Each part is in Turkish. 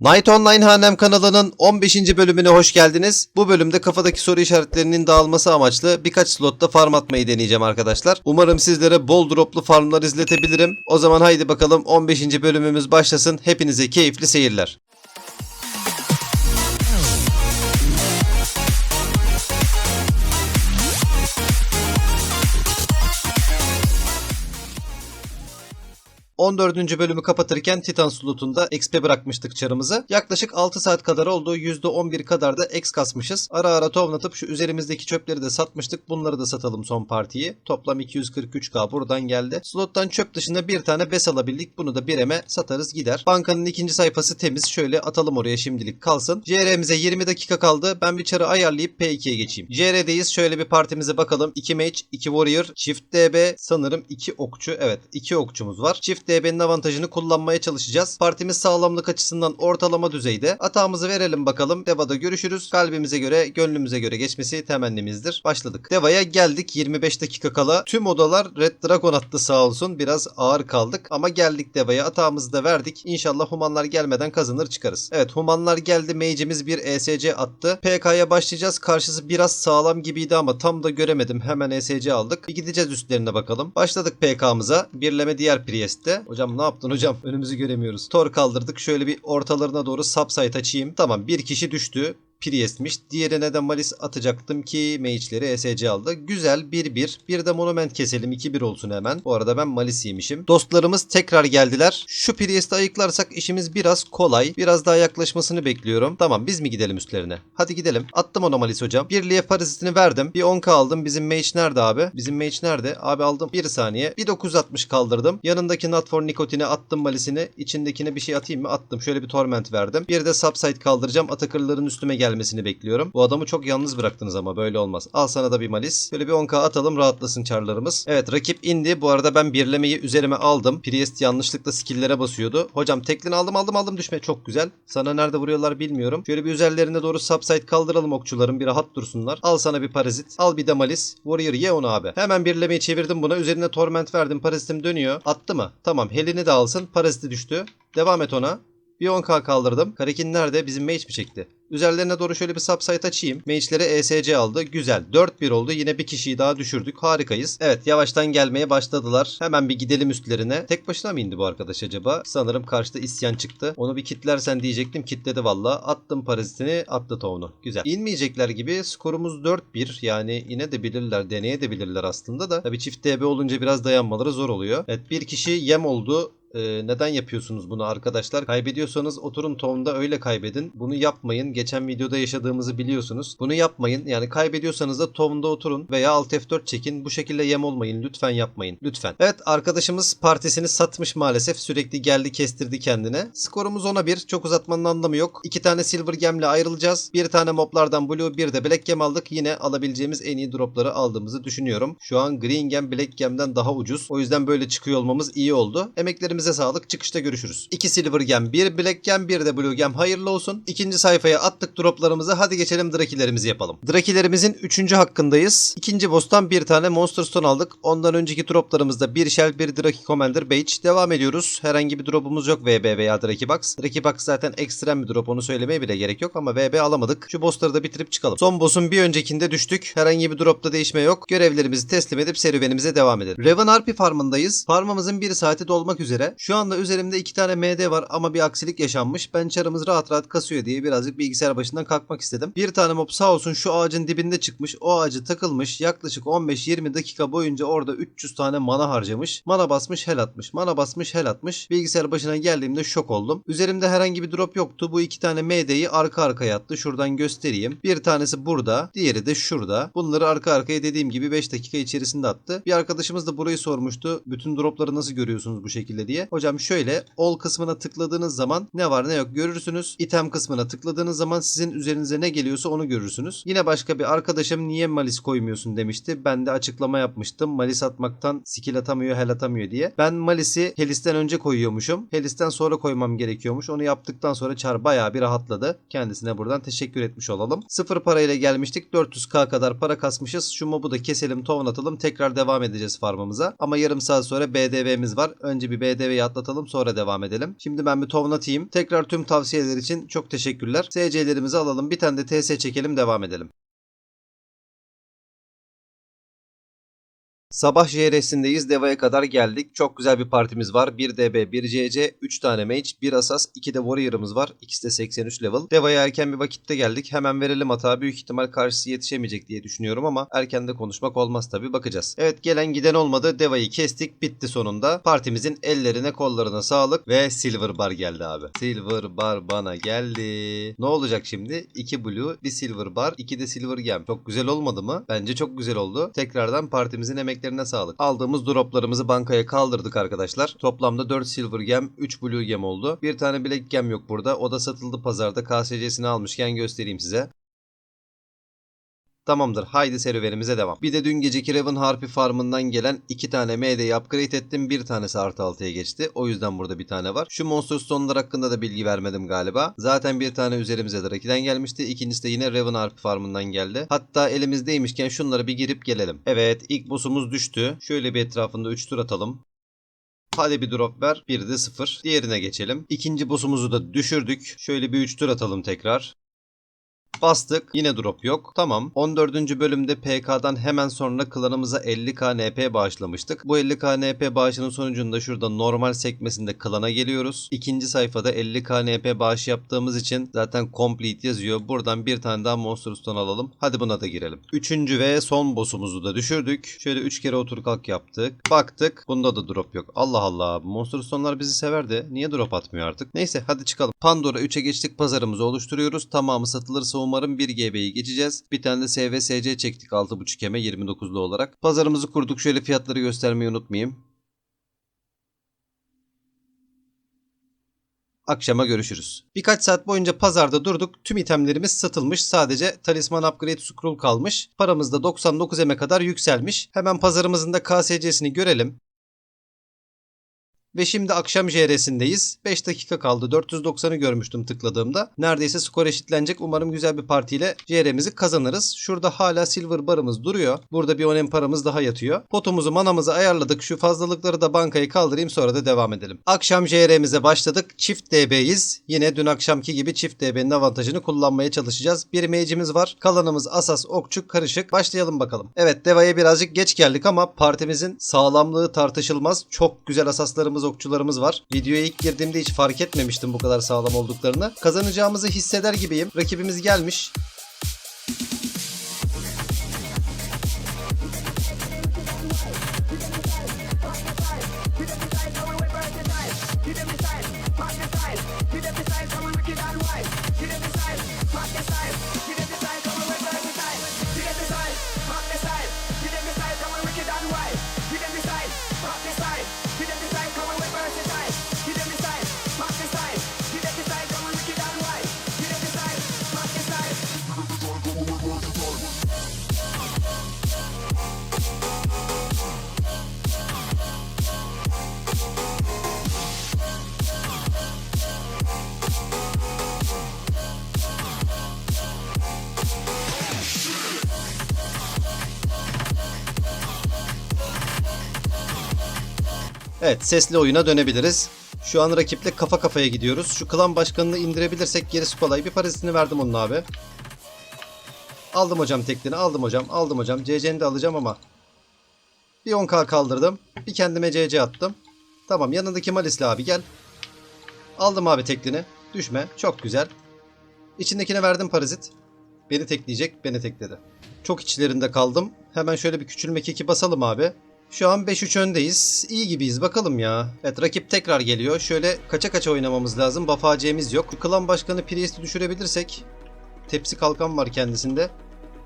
Night Online Hanem kanalının 15. bölümüne hoş geldiniz. Bu bölümde kafadaki soru işaretlerinin dağılması amaçlı birkaç slotta farm atmayı deneyeceğim arkadaşlar. Umarım sizlere bol droplu farmlar izletebilirim. O zaman haydi bakalım 15. bölümümüz başlasın. Hepinize keyifli seyirler. ...14. bölümü kapatırken Titan slotunda XP bırakmıştık çarımızı. Yaklaşık 6 saat kadar oldu. %11 kadar da X kasmışız. Ara ara tovnatıp şu üzerimizdeki çöpleri de satmıştık. Bunları da satalım son partiyi. Toplam 243k buradan geldi. Slottan çöp dışında bir tane bes alabildik. Bunu da bireme satarız gider. Bankanın ikinci sayfası temiz. Şöyle atalım oraya şimdilik kalsın. JR'mize 20 dakika kaldı. Ben bir çarı ayarlayıp P2'ye geçeyim. JR'deyiz. Şöyle bir partimize bakalım. 2 mage, 2 warrior, çift DB, sanırım 2 okçu. Evet 2 okçumuz var. Çift DB'nin avantajını kullanmaya çalışacağız. Partimiz sağlamlık açısından ortalama düzeyde. Atağımızı verelim bakalım. Deva'da görüşürüz. Kalbimize göre, gönlümüze göre geçmesi temennimizdir. Başladık. Deva'ya geldik 25 dakika kala. Tüm odalar Red Dragon attı sağ olsun. Biraz ağır kaldık ama geldik Deva'ya. Atağımızı da verdik. İnşallah humanlar gelmeden kazanır çıkarız. Evet humanlar geldi. Mage'imiz bir ESC attı. PK'ya başlayacağız. Karşısı biraz sağlam gibiydi ama tam da göremedim. Hemen ESC aldık. Bir gideceğiz üstlerine bakalım. Başladık PK'mıza. Birleme diğer Priest'te. Hocam ne yaptın hocam? Önümüzü göremiyoruz. Tor kaldırdık. Şöyle bir ortalarına doğru subsite açayım. Tamam bir kişi düştü. Priest'miş. Diğerine de Malis atacaktım ki mage'leri ESC aldı. Güzel 1-1. Bir de monument keselim 2-1 olsun hemen. Bu arada ben Malis'iymişim. Dostlarımız tekrar geldiler. Şu Priest'i ayıklarsak işimiz biraz kolay. Biraz daha yaklaşmasını bekliyorum. Tamam biz mi gidelim üstlerine? Hadi gidelim. Attım ona Malis hocam. Birliğe parazitini verdim. Bir 10k aldım. Bizim mage nerede abi? Bizim mage nerede? Abi aldım. Bir saniye. Bir 960 kaldırdım. Yanındaki Not for Nikotine attım Malis'ini. İçindekine bir şey atayım mı? Attım. Şöyle bir torment verdim. Bir de subside kaldıracağım. Atakırların üstüme gelmesini bekliyorum. Bu adamı çok yalnız bıraktınız ama böyle olmaz. Al sana da bir malis. Böyle bir 10k atalım rahatlasın çarlarımız. Evet rakip indi. Bu arada ben birlemeyi üzerime aldım. Priest yanlışlıkla skill'lere basıyordu. Hocam teklini aldım aldım aldım düşme. Çok güzel. Sana nerede vuruyorlar bilmiyorum. Şöyle bir üzerlerine doğru subside kaldıralım okçuların. Bir rahat dursunlar. Al sana bir parazit. Al bir de malis. Warrior ye onu abi. Hemen birlemeyi çevirdim buna. Üzerine torment verdim. Parazitim dönüyor. Attı mı? Tamam. Helini de alsın. Paraziti düştü. Devam et ona. Bir 10k kaldırdım. Karakin nerede? Bizim mage mi çekti? Üzerlerine doğru şöyle bir subsite açayım. Mage'lere ESC aldı. Güzel. 4-1 oldu. Yine bir kişiyi daha düşürdük. Harikayız. Evet yavaştan gelmeye başladılar. Hemen bir gidelim üstlerine. Tek başına mı indi bu arkadaş acaba? Sanırım karşıda isyan çıktı. Onu bir kitlersen diyecektim. Kitledi valla. Attım parazitini. Attı tavuğunu. Güzel. İnmeyecekler gibi. Skorumuz 4-1. Yani yine de bilirler. Deneye de bilirler aslında da. Tabii çift DB olunca biraz dayanmaları zor oluyor. Evet bir kişi yem oldu. Ee, neden yapıyorsunuz bunu arkadaşlar? Kaybediyorsanız oturun tonda öyle kaybedin. Bunu yapmayın. Geçen videoda yaşadığımızı biliyorsunuz. Bunu yapmayın. Yani kaybediyorsanız da tonda oturun veya Alt F4 çekin. Bu şekilde yem olmayın. Lütfen yapmayın. Lütfen. Evet arkadaşımız partisini satmış maalesef. Sürekli geldi kestirdi kendine. Skorumuz 10'a 1. Çok uzatmanın anlamı yok. İki tane Silver Gem'le ayrılacağız. Bir tane moblardan Blue bir de Black Gem aldık. Yine alabileceğimiz en iyi dropları aldığımızı düşünüyorum. Şu an Green Gem Black Gem'den daha ucuz. O yüzden böyle çıkıyor olmamız iyi oldu. Emeklerimize sağlık. Çıkışta görüşürüz. 2 Silver Gem, 1 Black Gem, 1 de Blue Gem hayırlı olsun. İkinci sayfaya attık droplarımızı. Hadi geçelim Drakilerimizi yapalım. Drakilerimizin 3. hakkındayız. İkinci boss'tan bir tane Monster Stone aldık. Ondan önceki droplarımızda bir Shell, bir Draki Commander Badge. Devam ediyoruz. Herhangi bir dropumuz yok VB veya Draki Box. Draki Box zaten ekstrem bir drop onu söylemeye bile gerek yok ama VB alamadık. Şu bossları da bitirip çıkalım. Son boss'un bir öncekinde düştük. Herhangi bir dropta değişme yok. Görevlerimizi teslim edip serüvenimize devam edelim. Raven Harpy farmındayız. Farmımızın bir saati dolmak üzere. Şu anda üzerimde iki tane MD var ama bir aksilik yaşanmış. Ben çarımız rahat rahat kasıyor diye birazcık bilgisayar başından kalkmak istedim. Bir tane mob sağ olsun şu ağacın dibinde çıkmış. O ağacı takılmış. Yaklaşık 15-20 dakika boyunca orada 300 tane mana harcamış. Mana basmış hel atmış. Mana basmış hel atmış. Bilgisayar başına geldiğimde şok oldum. Üzerimde herhangi bir drop yoktu. Bu iki tane MD'yi arka arkaya attı. Şuradan göstereyim. Bir tanesi burada. Diğeri de şurada. Bunları arka arkaya dediğim gibi 5 dakika içerisinde attı. Bir arkadaşımız da burayı sormuştu. Bütün dropları nasıl görüyorsunuz bu şekilde diye. Hocam şöyle all kısmına tıkladığınız zaman ne var ne yok görürsünüz. İtem kısmına tıkladığınız zaman sizin üzerinize ne geliyorsa onu görürsünüz. Yine başka bir arkadaşım niye malis koymuyorsun demişti. Ben de açıklama yapmıştım. Malis atmaktan skill atamıyor, hel atamıyor diye. Ben malisi Helis'ten önce koyuyormuşum. Helis'ten sonra koymam gerekiyormuş. Onu yaptıktan sonra çar bayağı bir rahatladı. Kendisine buradan teşekkür etmiş olalım. Sıfır parayla gelmiştik. 400k kadar para kasmışız. Şu mobu da keselim, tohum atalım. Tekrar devam edeceğiz farmımıza. Ama yarım saat sonra BDV'miz var. Önce bir BDV deveyi atlatalım sonra devam edelim. Şimdi ben bir tovun atayım. Tekrar tüm tavsiyeler için çok teşekkürler. SC'lerimizi alalım. Bir tane de TS çekelim devam edelim. Sabah JR'sindeyiz. Deva'ya kadar geldik. Çok güzel bir partimiz var. 1 DB, 1 CC, 3 tane mage, 1 asas, 2 de warrior'ımız var. İkisi de 83 level. Deva'ya erken bir vakitte geldik. Hemen verelim hata. Büyük ihtimal karşısı yetişemeyecek diye düşünüyorum ama erken de konuşmak olmaz tabi bakacağız. Evet gelen giden olmadı. Deva'yı kestik. Bitti sonunda. Partimizin ellerine kollarına sağlık ve silver bar geldi abi. Silver bar bana geldi. Ne olacak şimdi? 2 blue, bir silver bar, 2 de silver gem. Çok güzel olmadı mı? Bence çok güzel oldu. Tekrardan partimizin emeklerine sağlık. Aldığımız droplarımızı bankaya kaldırdık arkadaşlar. Toplamda 4 silver gem, 3 blue gem oldu. Bir tane black gem yok burada. O da satıldı pazarda. KSC'sini almışken göstereyim size. Tamamdır. Haydi serüvenimize devam. Bir de dün geceki Raven Harpy farmından gelen iki tane MD'yi upgrade ettim. Bir tanesi artı 6'ya geçti. O yüzden burada bir tane var. Şu Monster Stone'lar hakkında da bilgi vermedim galiba. Zaten bir tane üzerimize de Raki'den gelmişti. İkincisi de yine Raven Harpy farmından geldi. Hatta elimizdeymişken şunları bir girip gelelim. Evet ilk boss'umuz düştü. Şöyle bir etrafında 3 tur atalım. Hadi bir drop ver. Bir de 0. Diğerine geçelim. İkinci boss'umuzu da düşürdük. Şöyle bir 3 tur atalım tekrar. Bastık. Yine drop yok. Tamam. 14. bölümde PK'dan hemen sonra klanımıza 50k NP bağışlamıştık. Bu 50k NP bağışının sonucunda şurada normal sekmesinde klana geliyoruz. İkinci sayfada 50k NP bağış yaptığımız için zaten complete yazıyor. Buradan bir tane daha Monster Stone alalım. Hadi buna da girelim. Üçüncü ve son boss'umuzu da düşürdük. Şöyle 3 kere otur kalk yaptık. Baktık. Bunda da drop yok. Allah Allah. Monster Stone'lar bizi sever de niye drop atmıyor artık? Neyse hadi çıkalım. Pandora 3'e geçtik. Pazarımızı oluşturuyoruz. Tamamı satılırsa umarım 1 GB'yi geçeceğiz. Bir tane de SVSC çektik 6.5 eme 29'lu olarak. Pazarımızı kurduk. Şöyle fiyatları göstermeyi unutmayayım. Akşama görüşürüz. Birkaç saat boyunca pazarda durduk. Tüm itemlerimiz satılmış. Sadece talisman upgrade scroll kalmış. Paramız da 99 eme kadar yükselmiş. Hemen pazarımızın da KSC'sini görelim. Ve şimdi akşam JR'sindeyiz. 5 dakika kaldı. 490'ı görmüştüm tıkladığımda. Neredeyse skor eşitlenecek. Umarım güzel bir partiyle JR'mizi kazanırız. Şurada hala silver barımız duruyor. Burada bir onem paramız daha yatıyor. Potumuzu manamızı ayarladık. Şu fazlalıkları da bankaya kaldırayım sonra da devam edelim. Akşam JR'mize başladık. Çift DB'yiz. Yine dün akşamki gibi çift DB'nin avantajını kullanmaya çalışacağız. Bir mage'imiz var. Kalanımız asas, okçu, karışık. Başlayalım bakalım. Evet Deva'ya birazcık geç geldik ama partimizin sağlamlığı tartışılmaz. Çok güzel asaslarımız, okçularımız var. Videoya ilk girdiğimde hiç fark etmemiştim bu kadar sağlam olduklarını. Kazanacağımızı hisseder gibiyim. Rakibimiz gelmiş. Evet sesli oyuna dönebiliriz. Şu an rakiple kafa kafaya gidiyoruz. Şu klan başkanını indirebilirsek gerisi kolay. Bir parazitini verdim onun abi. Aldım hocam teklini aldım hocam aldım hocam. CC'ni de alacağım ama. Bir 10k kaldırdım. Bir kendime CC attım. Tamam yanındaki Malisli abi gel. Aldım abi teklini. Düşme. Çok güzel. İçindekine verdim parazit. Beni tekleyecek. Beni tekledi. Çok içlerinde kaldım. Hemen şöyle bir küçülme keki basalım abi. Şu an 5-3 öndeyiz. İyi gibiyiz bakalım ya. Evet rakip tekrar geliyor. Şöyle kaça kaça oynamamız lazım. Buff AC'miz yok. Klan başkanı Priest'i düşürebilirsek. Tepsi kalkan var kendisinde.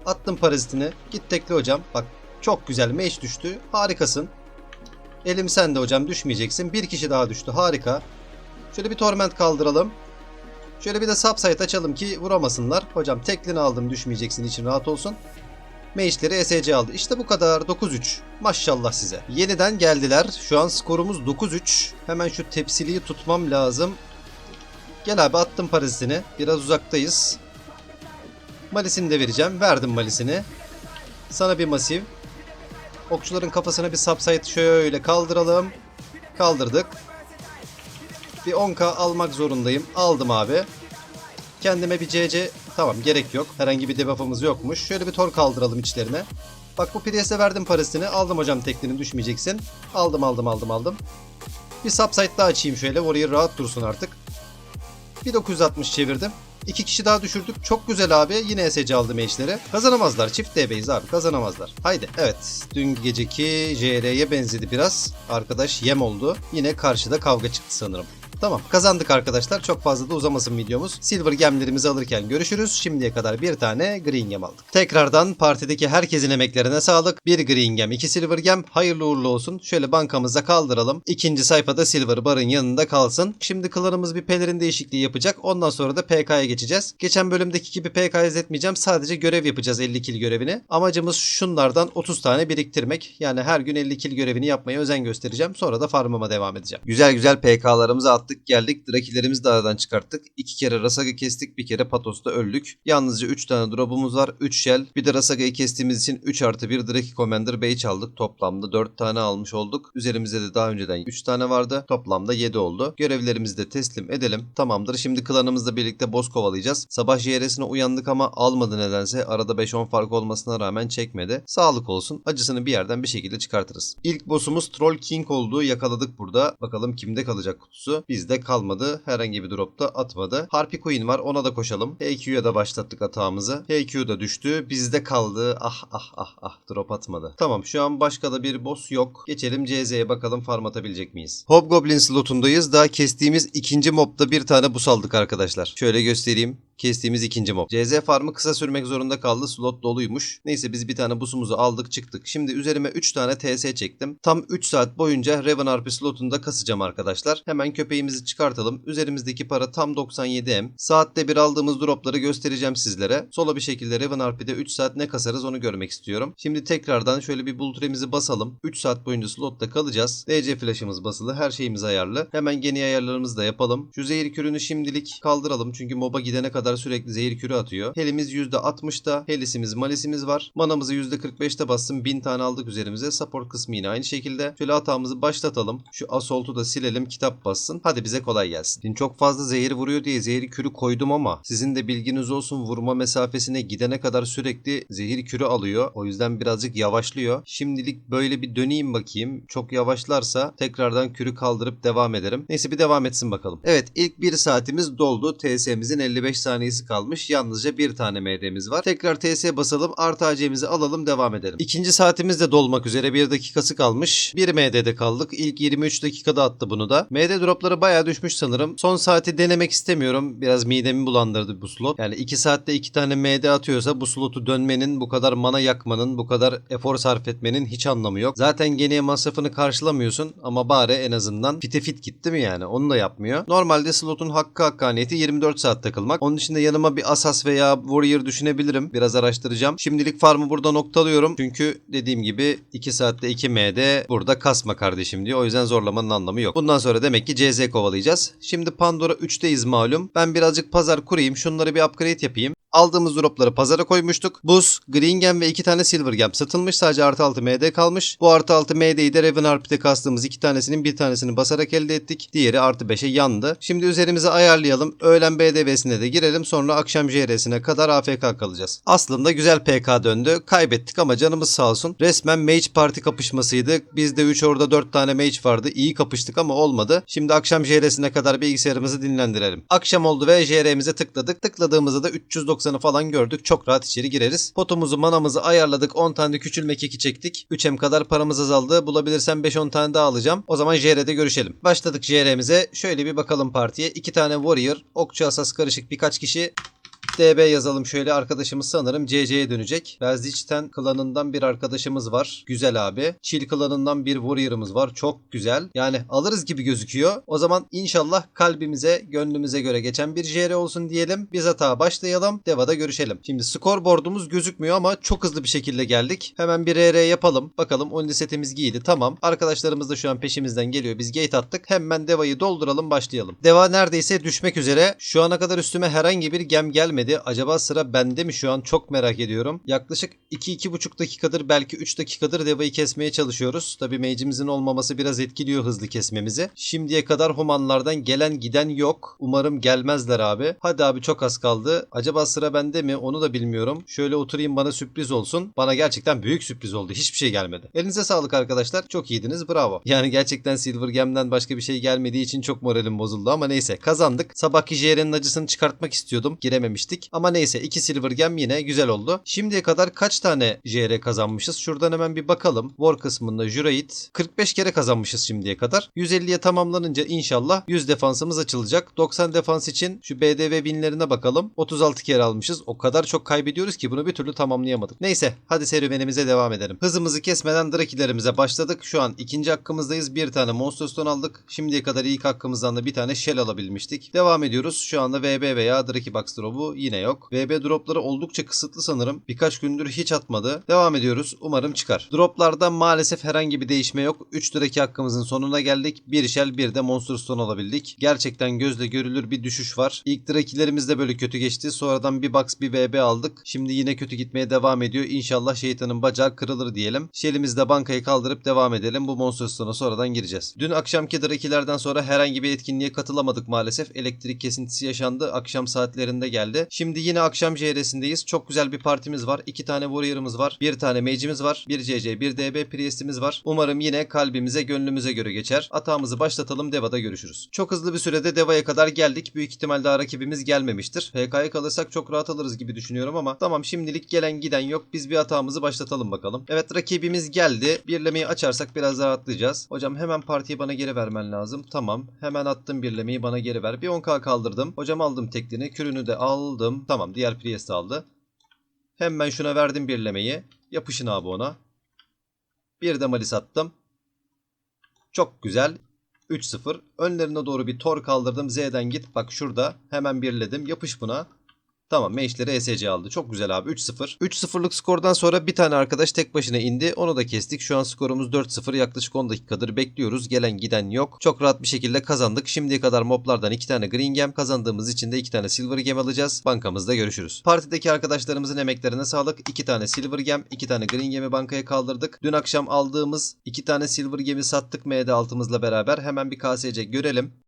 Attım parazitini. Git tekli hocam. Bak çok güzel mage düştü. Harikasın. Elim sende hocam düşmeyeceksin. Bir kişi daha düştü. Harika. Şöyle bir torment kaldıralım. Şöyle bir de subsite açalım ki vuramasınlar. Hocam teklini aldım düşmeyeceksin için rahat olsun. Mage'leri ESC aldı. İşte bu kadar. 9-3. Maşallah size. Yeniden geldiler. Şu an skorumuz 9-3. Hemen şu tepsiliyi tutmam lazım. Gel abi attım parazitini. Biraz uzaktayız. Malisini de vereceğim. Verdim malisini. Sana bir masif. Okçuların kafasına bir subsite şöyle kaldıralım. Kaldırdık. Bir 10k almak zorundayım. Aldım abi. Kendime bir CC tamam gerek yok. Herhangi bir debuff'ımız yokmuş. Şöyle bir tor kaldıralım içlerine. Bak bu Priest'e verdim parasını. Aldım hocam teklinin düşmeyeceksin. Aldım aldım aldım aldım. Bir subsite daha açayım şöyle. Warrior rahat dursun artık. Bir 960 çevirdim. İki kişi daha düşürdük. Çok güzel abi. Yine SC aldım eşleri. Kazanamazlar. Çift DB'yiz abi. Kazanamazlar. Haydi. Evet. Dün geceki JR'ye benzedi biraz. Arkadaş yem oldu. Yine karşıda kavga çıktı sanırım. Tamam kazandık arkadaşlar. Çok fazla da uzamasın videomuz. Silver gemlerimizi alırken görüşürüz. Şimdiye kadar bir tane green gem aldık. Tekrardan partideki herkesin emeklerine sağlık. Bir green gem, iki silver gem. Hayırlı uğurlu olsun. Şöyle bankamıza kaldıralım. İkinci sayfada silver barın yanında kalsın. Şimdi klanımız bir pelerin değişikliği yapacak. Ondan sonra da PK'ya geçeceğiz. Geçen bölümdeki gibi PK izletmeyeceğim. Sadece görev yapacağız 50 kill görevini. Amacımız şunlardan 30 tane biriktirmek. Yani her gün 50 kill görevini yapmaya özen göstereceğim. Sonra da farmıma devam edeceğim. Güzel güzel PK'larımızı attık geldik. Drakilerimizi de aradan çıkarttık. İki kere Rasag'ı kestik. Bir kere Patos'ta öldük. Yalnızca 3 tane drop'umuz var. 3 shell. Bir de Rasag'ı kestiğimiz için 3 artı 1 Draki Commander Bey çaldık. Toplamda 4 tane almış olduk. Üzerimizde de daha önceden 3 tane vardı. Toplamda 7 oldu. Görevlerimizi de teslim edelim. Tamamdır. Şimdi klanımızla birlikte boss kovalayacağız. Sabah JR'sine uyandık ama almadı nedense. Arada 5-10 fark olmasına rağmen çekmedi. Sağlık olsun. Acısını bir yerden bir şekilde çıkartırız. İlk boss'umuz Troll King olduğu yakaladık burada. Bakalım kimde kalacak kutusu. Bizde kalmadı. Herhangi bir dropta atmadı. Harpy Queen var. Ona da koşalım. HQ'ya da başlattık atağımızı. HQ da düştü. Bizde kaldı. Ah ah ah ah. Drop atmadı. Tamam şu an başka da bir boss yok. Geçelim CZ'ye bakalım farm atabilecek miyiz? Hobgoblin slotundayız. Daha kestiğimiz ikinci mobda bir tane bus aldık arkadaşlar. Şöyle göstereyim. Kestiğimiz ikinci mob. CZ farmı kısa sürmek zorunda kaldı. Slot doluymuş. Neyse biz bir tane busumuzu aldık çıktık. Şimdi üzerime 3 tane TS çektim. Tam 3 saat boyunca Raven RP slotunda kasacağım arkadaşlar. Hemen köpeğimizi çıkartalım. Üzerimizdeki para tam 97M. Saatte bir aldığımız dropları göstereceğim sizlere. Sola bir şekilde Raven RP'de 3 saat ne kasarız onu görmek istiyorum. Şimdi tekrardan şöyle bir bultremizi basalım. 3 saat boyunca slotta kalacağız. DC flash'ımız basılı. Her şeyimiz ayarlı. Hemen geni ayarlarımızı da yapalım. Şu zehir kürünü şimdilik kaldıralım. Çünkü moba gidene kadar sürekli zehir kürü atıyor. Helimiz %60'da. Helisimiz malisimiz var. Manamızı %45'te bassın. 1000 tane aldık üzerimize. Support kısmı yine aynı şekilde. Şöyle hatağımızı başlatalım. Şu asoltu da silelim. Kitap bassın. Hadi bize kolay gelsin. Şimdi çok fazla zehir vuruyor diye zehir kürü koydum ama sizin de bilginiz olsun vurma mesafesine gidene kadar sürekli zehir kürü alıyor. O yüzden birazcık yavaşlıyor. Şimdilik böyle bir döneyim bakayım. Çok yavaşlarsa tekrardan kürü kaldırıp devam ederim. Neyse bir devam etsin bakalım. Evet ilk bir saatimiz doldu. TS'mizin 55 saniyesi kalmış. Yalnızca bir tane MD'miz var. Tekrar TS basalım. Artı AC'mizi alalım devam edelim. İkinci saatimiz de dolmak üzere. Bir dakikası kalmış. Bir MD'de kaldık. İlk 23 dakikada attı bunu da. MD dropları bayağı düşmüş sanırım. Son saati denemek istemiyorum. Biraz midemi bulandırdı bu slot. Yani 2 saatte 2 tane MD atıyorsa bu slotu dönmenin, bu kadar mana yakmanın, bu kadar efor sarf etmenin hiç anlamı yok. Zaten geniye masrafını karşılamıyorsun ama bari en azından fite fit gitti mi yani? Onu da yapmıyor. Normalde slotun hakkı hakkaniyeti 24 saat takılmak. Onun dışında yanıma bir Asas veya Warrior düşünebilirim. Biraz araştıracağım. Şimdilik farmı burada noktalıyorum. Çünkü dediğim gibi 2 saatte 2 MD burada kasma kardeşim diyor. O yüzden zorlamanın anlamı yok. Bundan sonra demek ki CZ kovalayacağız. Şimdi Pandora 3'teyiz malum. Ben birazcık pazar kurayım. Şunları bir upgrade yapayım. Aldığımız dropları pazara koymuştuk. Buz, Green Gem ve 2 tane Silver Gem satılmış. Sadece artı 6 MD kalmış. Bu artı 6 MD'yi de Raven RP'de kastığımız iki tanesinin bir tanesini basarak elde ettik. Diğeri artı 5'e yandı. Şimdi üzerimize ayarlayalım. Öğlen BDV'sine de girelim. Sonra akşam JR'sine kadar AFK kalacağız. Aslında güzel PK döndü. Kaybettik ama canımız sağ olsun. Resmen Mage Party kapışmasıydı. Bizde 3 orada 4 tane Mage vardı. İyi kapıştık ama olmadı. Şimdi akşam JR'sine kadar bilgisayarımızı dinlendirelim. Akşam oldu ve JR'mize tıkladık. Tıkladığımızda da 390'ı falan gördük. Çok rahat içeri gireriz. Potumuzu manamızı ayarladık. 10 tane küçülme keki çektik. 3M kadar paramız azaldı. Bulabilirsem 5-10 tane daha alacağım. O zaman JR'de görüşelim. Başladık JR'mize. Şöyle bir bakalım partiye. 2 tane Warrior, Okçu Asas karışık birkaç kişi kişi DB yazalım şöyle arkadaşımız sanırım CC'ye dönecek. Belziç'ten klanından bir arkadaşımız var. Güzel abi. Çil klanından bir warrior'ımız var. Çok güzel. Yani alırız gibi gözüküyor. O zaman inşallah kalbimize, gönlümüze göre geçen bir JR olsun diyelim. Biz hata başlayalım. Deva'da görüşelim. Şimdi scoreboard'umuz gözükmüyor ama çok hızlı bir şekilde geldik. Hemen bir RR yapalım. Bakalım 10 setimiz giydi. Tamam. Arkadaşlarımız da şu an peşimizden geliyor. Biz gate attık. Hemen Deva'yı dolduralım başlayalım. Deva neredeyse düşmek üzere. Şu ana kadar üstüme herhangi bir gem gelmedi. Gelmedi. Acaba sıra bende mi şu an çok merak ediyorum. Yaklaşık 2-2,5 dakikadır belki 3 dakikadır devayı kesmeye çalışıyoruz. Tabi mage'imizin olmaması biraz etkiliyor hızlı kesmemizi. Şimdiye kadar humanlardan gelen giden yok. Umarım gelmezler abi. Hadi abi çok az kaldı. Acaba sıra bende mi onu da bilmiyorum. Şöyle oturayım bana sürpriz olsun. Bana gerçekten büyük sürpriz oldu. Hiçbir şey gelmedi. Elinize sağlık arkadaşlar. Çok iyiydiniz. Bravo. Yani gerçekten Silver Gem'den başka bir şey gelmediği için çok moralim bozuldu ama neyse kazandık. Sabahki JR'nin acısını çıkartmak istiyordum. Girememiştik. Ama neyse 2 Silver Gem yine güzel oldu. Şimdiye kadar kaç tane JR kazanmışız? Şuradan hemen bir bakalım. War kısmında Jureit 45 kere kazanmışız şimdiye kadar. 150'ye tamamlanınca inşallah 100 defansımız açılacak. 90 defans için şu BDV binlerine bakalım. 36 kere almışız. O kadar çok kaybediyoruz ki bunu bir türlü tamamlayamadık. Neyse hadi serüvenimize devam edelim. Hızımızı kesmeden drakilerimize başladık. Şu an ikinci hakkımızdayız. Bir tane Monster Stone aldık. Şimdiye kadar ilk hakkımızdan da bir tane Shell alabilmiştik. Devam ediyoruz. Şu anda VB veya Draki Box drop'u yine yok. VB dropları oldukça kısıtlı sanırım. Birkaç gündür hiç atmadı. Devam ediyoruz. Umarım çıkar. Droplarda maalesef herhangi bir değişme yok. 3 Draki hakkımızın sonuna geldik. Bir Shell bir de Monster Stone alabildik. Gerçekten gözle görülür bir düşüş var. İlk Drakilerimiz de böyle kötü geçti. Sonradan bir box bir VB aldık. Şimdi yine kötü gitmeye devam ediyor. İnşallah şeytanın bacağı kırılır diyelim. Shell'imizde bankayı kaldırıp devam edelim. Bu Monster Stone'a sonradan gireceğiz. Dün akşamki Drakilerden sonra herhangi bir etkinliğe katılamadık maalesef. Elektrik kesintisi yaşandı. Akşam saatlerinde geldi. Şimdi yine akşam JR'sindeyiz. Çok güzel bir partimiz var. İki tane Warrior'ımız var. Bir tane Mage'imiz var. Bir CC, bir DB Priest'imiz var. Umarım yine kalbimize, gönlümüze göre geçer. Atağımızı başlatalım. Deva'da görüşürüz. Çok hızlı bir sürede Deva'ya kadar geldik. Büyük ihtimal daha rakibimiz gelmemiştir. PK'ya kalırsak çok rahat alırız gibi düşünüyorum ama tamam şimdilik gelen giden yok. Biz bir atağımızı başlatalım bakalım. Evet rakibimiz geldi. Birlemeyi açarsak biraz rahatlayacağız. Hocam hemen partiyi bana geri vermen lazım. Tamam. Hemen attım birlemeyi bana geri ver. Bir 10k kaldırdım. Hocam aldım teklini. Kürünü de aldım. Tamam diğer Priest aldı. Hemen şuna verdim birlemeyi. Yapışın abi ona. Bir de malis attım. Çok güzel. 3-0. Önlerine doğru bir tor kaldırdım. Z'den git. Bak şurada. Hemen birledim. Yapış buna. Tamam meşleri ESC aldı. Çok güzel abi 3-0. 3-0'lık skordan sonra bir tane arkadaş tek başına indi. Onu da kestik. Şu an skorumuz 4-0. Yaklaşık 10 dakikadır bekliyoruz. Gelen giden yok. Çok rahat bir şekilde kazandık. Şimdiye kadar moblardan 2 tane Green Gem kazandığımız için de 2 tane Silver Gem alacağız. Bankamızda görüşürüz. Partideki arkadaşlarımızın emeklerine sağlık. 2 tane Silver Gem, 2 tane Green Gem'i bankaya kaldırdık. Dün akşam aldığımız 2 tane Silver Gem'i sattık MD altımızla beraber. Hemen bir KSC görelim.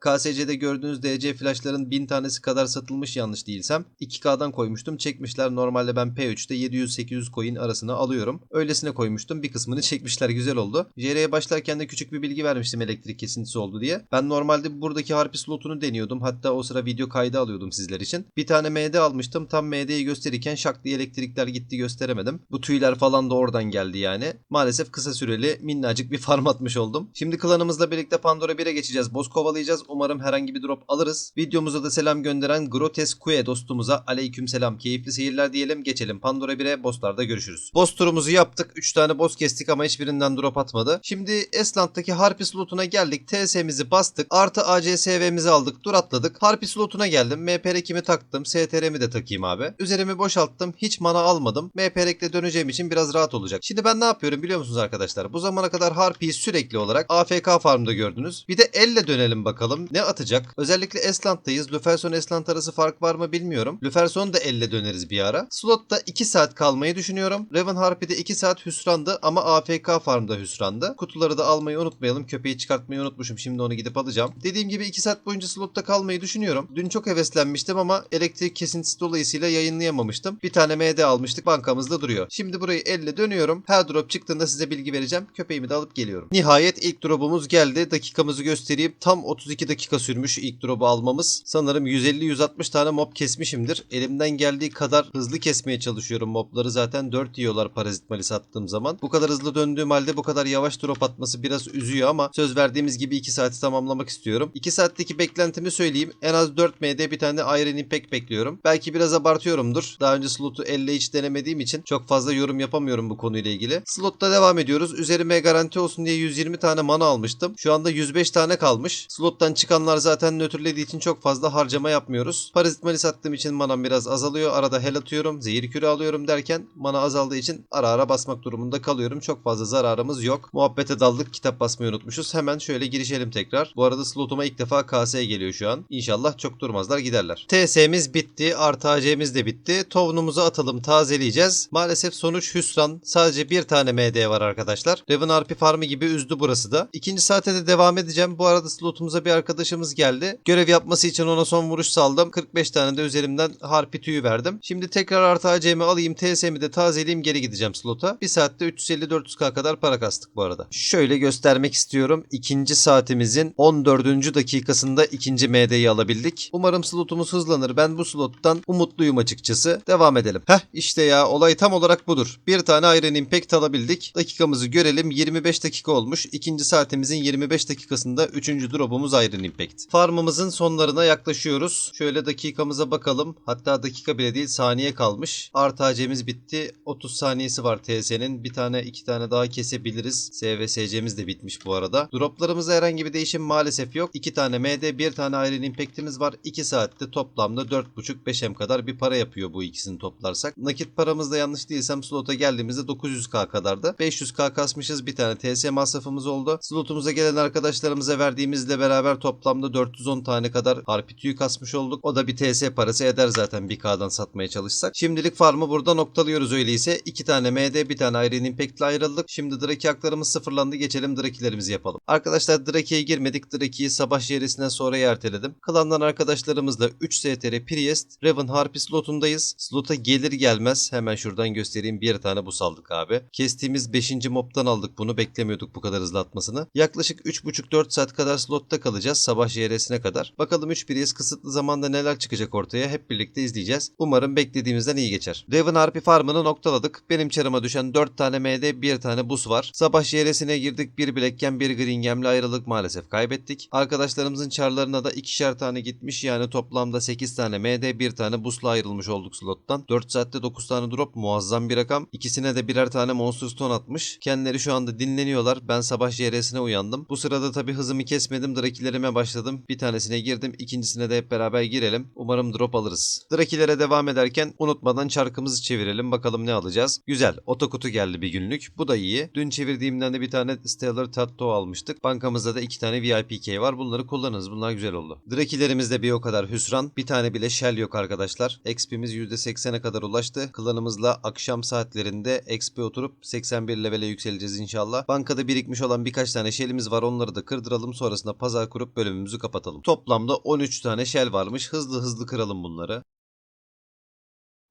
KSC'de gördüğünüz DC flashların 1000 tanesi kadar satılmış yanlış değilsem. 2K'dan koymuştum çekmişler. Normalde ben P3'te 700-800 coin arasına alıyorum. Öylesine koymuştum. Bir kısmını çekmişler güzel oldu. JR'ye başlarken de küçük bir bilgi vermiştim elektrik kesintisi oldu diye. Ben normalde buradaki harpi slotunu deniyordum. Hatta o sıra video kaydı alıyordum sizler için. Bir tane MD almıştım. Tam MD'yi gösterirken şak diye elektrikler gitti gösteremedim. Bu tüyler falan da oradan geldi yani. Maalesef kısa süreli minnacık bir farm atmış oldum. Şimdi klanımızla birlikte Pandora 1'e geçeceğiz. Boss kovalayacağız. Umarım herhangi bir drop alırız. Videomuza da selam gönderen Grotesque dostumuza aleyküm selam. Keyifli seyirler diyelim. Geçelim Pandora 1'e. Bosslarda görüşürüz. Boss turumuzu yaptık. 3 tane boss kestik ama hiçbirinden drop atmadı. Şimdi Esland'daki Harpy slotuna geldik. TS'mizi bastık. Artı ACSV'mizi aldık. Dur atladık. Harpy slotuna geldim. MPR2'mi taktım. STR'mi de takayım abi. Üzerimi boşalttım. Hiç mana almadım. MPR'le döneceğim için biraz rahat olacak. Şimdi ben ne yapıyorum biliyor musunuz arkadaşlar? Bu zamana kadar Harpy'yi sürekli olarak AFK farmda gördünüz. Bir de elle dönelim bakalım. Ne atacak? Özellikle Esland'dayız. Lüferson Esland arası fark var mı bilmiyorum. Lüferson da elle döneriz bir ara. Slotta 2 saat kalmayı düşünüyorum. Raven Harpy'de 2 saat hüsrandı ama AFK farmda hüsrandı. Kutuları da almayı unutmayalım. Köpeği çıkartmayı unutmuşum. Şimdi onu gidip alacağım. Dediğim gibi 2 saat boyunca slotta kalmayı düşünüyorum. Dün çok heveslenmiştim ama elektrik kesintisi dolayısıyla yayınlayamamıştım. Bir tane MD almıştık. Bankamızda duruyor. Şimdi burayı elle dönüyorum. Her drop çıktığında size bilgi vereceğim. Köpeğimi de alıp geliyorum. Nihayet ilk drop'umuz geldi. Dakikamızı göstereyim. Tam 32 dakika sürmüş ilk drop'u almamız. Sanırım 150-160 tane mob kesmişimdir. Elimden geldiği kadar hızlı kesmeye çalışıyorum mobları. Zaten 4 yiyorlar parazit malis attığım zaman. Bu kadar hızlı döndüğüm halde bu kadar yavaş drop atması biraz üzüyor ama söz verdiğimiz gibi 2 saati tamamlamak istiyorum. 2 saatteki beklentimi söyleyeyim. En az 4 MD bir tane Iron Impact bekliyorum. Belki biraz abartıyorumdur. Daha önce slotu elle hiç denemediğim için çok fazla yorum yapamıyorum bu konuyla ilgili. Slotta devam ediyoruz. Üzerime garanti olsun diye 120 tane mana almıştım. Şu anda 105 tane kalmış. Slottan çıkanlar zaten nötrlediği için çok fazla harcama yapmıyoruz. Parazit mali sattığım için manam biraz azalıyor. Arada hel atıyorum, zehir kürü alıyorum derken mana azaldığı için ara ara basmak durumunda kalıyorum. Çok fazla zararımız yok. Muhabbete daldık. Kitap basmayı unutmuşuz. Hemen şöyle girişelim tekrar. Bu arada slotuma ilk defa KS geliyor şu an. İnşallah çok durmazlar giderler. TS'miz bitti. Artı de bitti. Tovnumuzu atalım tazeleyeceğiz. Maalesef sonuç hüsran. Sadece bir tane MD var arkadaşlar. Raven RP Farmı gibi üzdü burası da. İkinci saate de devam edeceğim. Bu arada slotumuza bir arkadaşımız geldi. Görev yapması için ona son vuruş saldım. 45 tane de üzerimden harpi tüyü verdim. Şimdi tekrar artı AC'mi alayım. TS'mi de tazeleyeyim geri gideceğim slota. Bir saatte 350-400k kadar para kastık bu arada. Şöyle göstermek istiyorum. İkinci saatimizin 14. dakikasında ikinci MD'yi alabildik. Umarım slotumuz hızlanır. Ben bu slottan umutluyum açıkçası. Devam edelim. Heh işte ya olay tam olarak budur. Bir tane Iron Impact alabildik. Dakikamızı görelim. 25 dakika olmuş. İkinci saatimizin 25 dakikasında 3. drop'umuz Iron Impact. Farmımızın sonlarına yaklaşıyoruz. Şöyle dakikamıza bakalım. Hatta dakika bile değil saniye kalmış. Artı AC'miz bitti. 30 saniyesi var TS'nin. Bir tane iki tane daha kesebiliriz. SVSC'miz de bitmiş bu arada. Droplarımızda herhangi bir değişim maalesef yok. 2 tane MD, bir tane Iron Impact'imiz var. 2 saatte toplamda 4.5-5M kadar bir para yapıyor bu ikisini toplarsak. Nakit paramızda yanlış değilsem slota geldiğimizde 900k kadardı. 500k kasmışız. Bir tane TS masrafımız oldu. Slotumuza gelen arkadaşlarımıza verdiğimizle beraber toplamda 410 tane kadar harpi tüyü kasmış olduk. O da bir TS parası eder zaten 1K'dan satmaya çalışsak. Şimdilik farmı burada noktalıyoruz öyleyse. 2 tane MD bir tane Iron Impact'le ayrıldık. Şimdi Draki haklarımız sıfırlandı. Geçelim Draki'lerimizi yapalım. Arkadaşlar Draki'ye girmedik. Draki'yi sabah şehrisinden sonra erteledim. Klandan arkadaşlarımızla 3 STR Priest Raven Harpy slotundayız. Slota gelir gelmez hemen şuradan göstereyim. Bir tane bu saldık abi. Kestiğimiz 5. mob'tan aldık bunu. Beklemiyorduk bu kadar hızlı atmasını. Yaklaşık 3,5-4 saat kadar slotta kalacağız. Sabah şehresine kadar. Bakalım 3 Priest kısıtlı zamanda neler çıkacak ortaya. Hep birlikte izleyeceğiz. Umarım beklediğimizden iyi geçer. Raven Harpy farmını noktaladık. Benim çarıma düşen 4 tane MD, 1 tane bus var. Sabah şehresine girdik. Bir Black'ken bir Green Gem'le ayrılık maalesef kaybettik. Arkadaşlarımızın çarlarına da ikişer tane gitmiş. Yani toplamda 8 tane MD, 1 tane busla ayrılmış olduk slottan. 4 saatte 9 tane drop muazzam bir rakam. İkisine de birer tane Monster Stone atmış. Kendileri şu anda dinleniyorlar. Ben sabah JR'sine uyandım. Bu sırada tabi hızımı kesmedim. Drakilerime başladım. Bir tanesine girdim. ikincisine de hep beraber girelim. Umarım drop alırız. Drakilere devam ederken unutmadan çarkımızı çevirelim. Bakalım ne alacağız. Güzel. Otokutu geldi bir günlük. Bu da iyi. Dün çevirdiğimden de bir tane Stellar Tattoo almıştık. Bankamızda da iki tane VIP key var. Bunları kullanırız. Bunlar güzel oldu. Drakilerimizde bir o kadar hüsran. Bir tane bile shell yok arkadaşlar. XP'miz %80'e kadar ulaştı. Klanımızla akşam saatlerinde XP oturup 81 levele yükseleceğiz inşallah. Bankada birikmiş olan birkaç tane shell'imiz var. Onları da kırdıralım. Sonrasında pazar kurup bölümümüzü kapatalım. Toplamda 13 tane shell varmış. Hızlı hızlı kıralım bunları.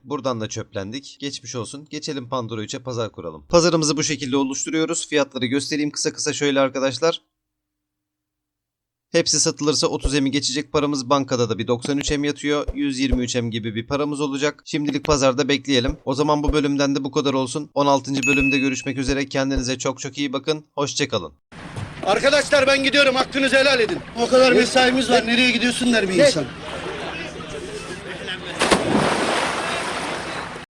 Buradan da çöplendik. Geçmiş olsun. Geçelim Pandora 3'e pazar kuralım. Pazarımızı bu şekilde oluşturuyoruz. Fiyatları göstereyim kısa kısa şöyle arkadaşlar. Hepsi satılırsa 30M'i geçecek paramız bankada da bir 93M yatıyor. 123M gibi bir paramız olacak. Şimdilik pazarda bekleyelim. O zaman bu bölümden de bu kadar olsun. 16. bölümde görüşmek üzere. Kendinize çok çok iyi bakın. Hoşçakalın. Arkadaşlar ben gidiyorum hakkınızı helal edin. O kadar mesaimiz var nereye gidiyorsun der bir insan.